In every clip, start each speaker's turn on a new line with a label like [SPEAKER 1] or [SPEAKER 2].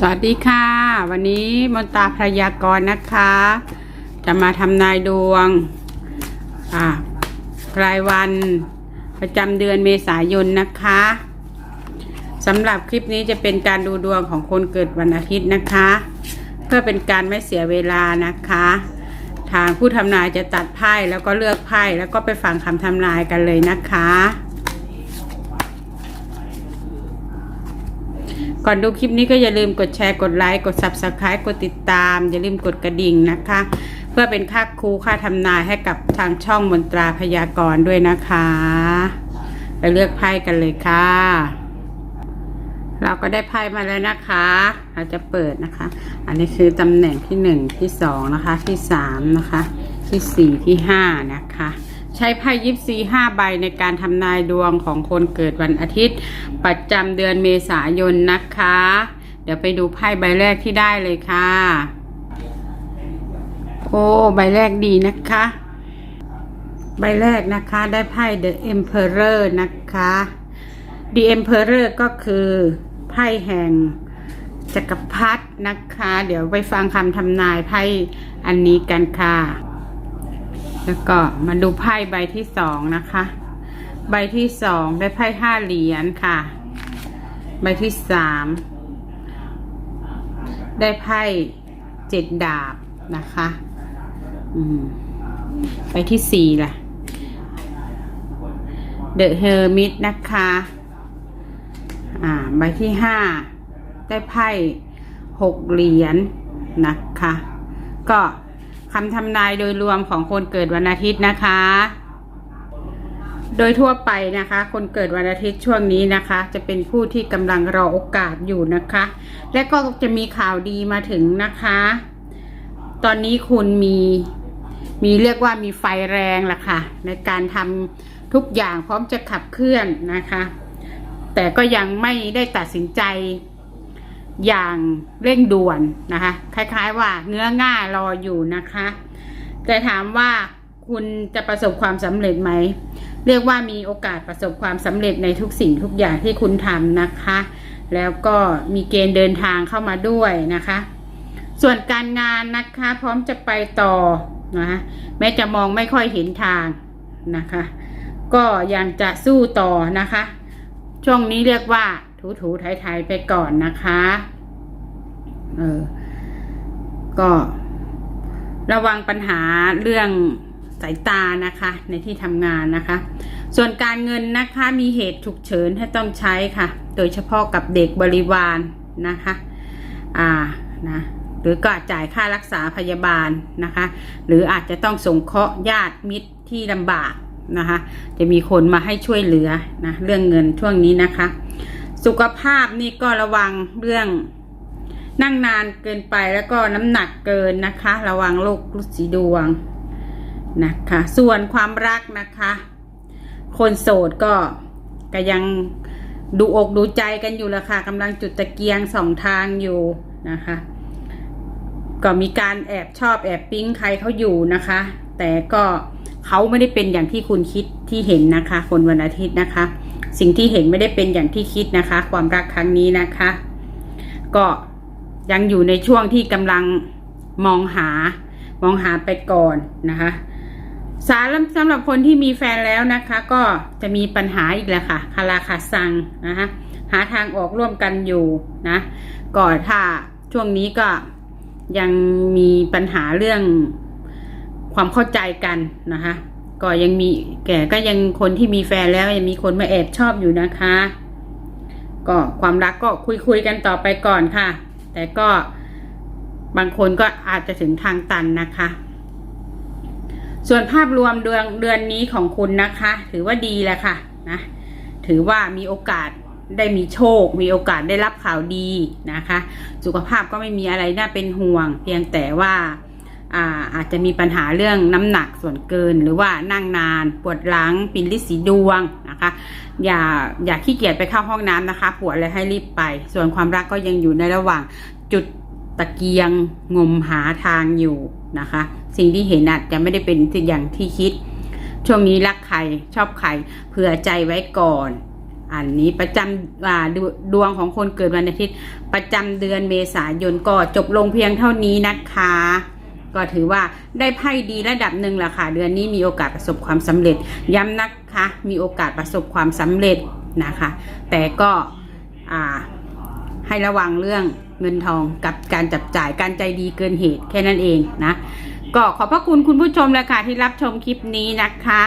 [SPEAKER 1] สวัสดีค่ะ วันนี้มนตาพยากรณ์นะคะ จะมาทำนายดวงอ่ารายวัน ประจำเดือนเมษายนนะคะสำหรับคลิปนี้จะเป็นการดูดวงของคนเกิดวันอาทิตย์นะคะ เพื่อเป็นการไม่เสียเวลานะคะ ทางผู้ทำนายจะตัดไพ่แล้วก็เลือกไพ่แล้วก็ไปฟังคำทำนายกันเลยนะคะ ก่อนดูคลิปนี้ก็อย่าลืมกดแชร์กดไลค์กด subscribe กดติดตาม อย่าลืมกดกระดิ่งนะคะ เพื่อเป็นค่าครูค่าทำนายให้กับทางช่องมนตราพยากรณ์ด้วยนะคะไปเลือกไพ่กันเลยค่ะ เราก็ได้ไพ่มาแล้วนะคะ เราจะเปิดนะคะ อันนี้คือตำแหน่งที่หนึ่งที่สองนะคะ ที่สามนะคะ ที่สี่ที่ห้านะคะ ใช้ไพ่ยิปซีห้าใบในการทำนายดวงของคนเกิดวันอาทิตย์ ประจำเดือนเมษายนนะคะ เดี๋ยวไปดูไพ่ใบแรกที่ได้เลยค่ะ โอ้ ใบแรกดีนะคะ ใบแรกนะคะได้ไพ่ The Emperor นะคะ The Emperor ก็คือไพ่แห่งจักรพรรดินะคะ เดี๋ยวไปฟังคำทำนายไพ่อันนี้กันค่ะ แล้วก็มาดูไพ่ใบที่สองนะคะ ใบที่สองได้ไพ่ห้าเหรียญค่ะ ใบที่สามได้ไพ่เจ็ดดาบนะคะ อืม ใบที่สี่ล่ะ The Hermit นะคะ อ่า ใบที่ห้าได้ไพ่หกเหรียญนะคะ ก็ คำทำนายโดยรวมของคนเกิดวันอาทิตย์นะคะ โดยทั่วไปนะคะ คนเกิดวันอาทิตย์ช่วงนี้นะคะ จะเป็นผู้ที่กำลังรอโอกาสอยู่นะคะ และก็จะมีข่าวดีมาถึงนะคะ ตอนนี้คุณมีมีเรียกว่ามีไฟแรงล่ะค่ะ ในการทำทุกอย่างพร้อมจะขับเคลื่อนนะคะ แต่ก็ยังไม่ได้ตัดสินใจ อย่างเร่งด่วนนะคะ คล้ายๆว่าเนื้อง่ารออยู่นะคะ แต่ถามว่าคุณจะประสบความสำเร็จไหม เรียกว่ามีโอกาสประสบความสำเร็จในทุกสิ่งทุกอย่างที่คุณทำนะคะ แล้วก็มีเกณฑ์เดินทางเข้ามาด้วยนะคะ ส่วนการงานนะคะพร้อมจะไปต่อนะะแม้จะมองไม่ค่อยเห็นทางนะคะ ก็ยังจะสู้ต่อนะคะ ช่วงนี้เรียกว่า ถูถูไทยๆไปก่อนนะคะ เออ ก็ระวังปัญหาเรื่องสายตานะคะ ในที่ทำงานนะคะ ส่วนการเงินนะคะมีเหตุฉุกเฉินให้ต้องใช้ค่ะ โดยเฉพาะกับเด็กบริวารนะคะ อ่านะหรือก็จ่ายค่ารักษาพยาบาลนะคะ หรืออาจจะต้องส่งเคราะห์ญาติมิตรที่ลำบากนะคะ จะมีคนมาให้ช่วยเหลือนะเรื่องเงินช่วงนี้นะคะ สุขภาพนี่ก็ระวังเรื่อง นั่งนานเกินไปแล้วก็น้ำหนักเกินนะคะ ระวังโรคลุสีดวงนะคะ ส่วนความรักนะคะ คนโสดก็ก็ยังดูอกดูใจกันอยู่ละค่ะกำลังจุดตะเกียงสองทางอยู่นะคะ ก็มีการแอบชอบแอบปิ๊งใครเขาอยู่นะคะ แต่ก็เขาไม่ได้เป็นอย่างที่คุณคิดที่เห็นนะคะ คนวันอาทิตย์นะคะ สิ่งที่เห็นไม่ได้เป็นอย่างที่คิดนะคะ ความรักครั้งนี้นะคะ ก็ยังอยู่ในช่วงที่กำลังมองหามองหาไปก่อนนะคะสารสำหรับคนที่มีแฟนแล้วนะคะ ก็จะมีปัญหาอีกแล้วค่ะคาราคาซังนะคะหาทางออกร่วมกันอยู่นะก็ถ้าช่วงนี้ก็ยังมีปัญหาเรื่อง ความเข้าใจกันนะคะก็ยังมีแก่ก็ยังคนที่มีแฟนแล้วยังมีคนมาแอบชอบอยู่นะคะ ก็ความรักก็คุยคุยกันต่อไปก่อนค่ะ แต่ก็บางคนก็อาจจะถึงทางตันนะคะ ส่วนภาพรวมเดือนเดือนนี้ของคุณนะคะ ถือว่าดีแหละค่ะนะถือว่ามีโอกาสได้มีโชค มีโอกาสได้รับข่าวดีนะคะ สุขภาพก็ไม่มีอะไรน่าเป็นห่วง เพียงแต่ว่า อาอาจจะมีปัญหาเรื่องน้ำหนักส่วนเกิน หรือว่านั่งนาน ปวดหลังปินลิสีดวงนะคะ อย่าอย่าขี้เกียจไปเข้าห้องน้ำนะคะปวดเลยให้รีบไป ส่วนความรักก็ยังอยู่ในระหว่างจุดตะเกียงงมหาทางอยู่นะคะ สิ่งที่เห็นอาจจะไม่ได้เป็นอย่างที่คิด ช่วงนี้รักใครชอบใครเผื่อใจไว้ก่อน อันนี้ประจำดดวงของคนเกิดวันอาทิตย์ ประจำเดือนเมษายนก็จบลงเพียงเท่านี้นะคะ ก็ถือว่าได้ไพ่ดีระดับหนึ่งแหละค่ะ เดือนนี้มีโอกาสประสบความสำเร็จ ย้ำนะคะ มีโอกาสประสบความสำเร็จนะคะ แต่ก็ให้ระวังเรื่องเงินทองกับการจับจ่ายการใจดีเกินเหตุแค่นั้นเองนะก็ขอบพระคุณคุณผู้ชมเลยค่ะที่รับชมคลิปนี้นะคะ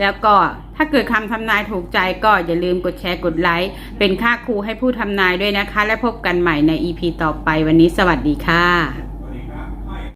[SPEAKER 1] แล้วก็ถ้าเกิดคำทำนายถูกใจก็อย่าลืมกดแชร์กดไลค์เป็นค่าครูให้ผู้ทำนายด้วยนะคะ และพบกันใหม่ใน EP ต่อไปวันนี้สวัสดีค่ะ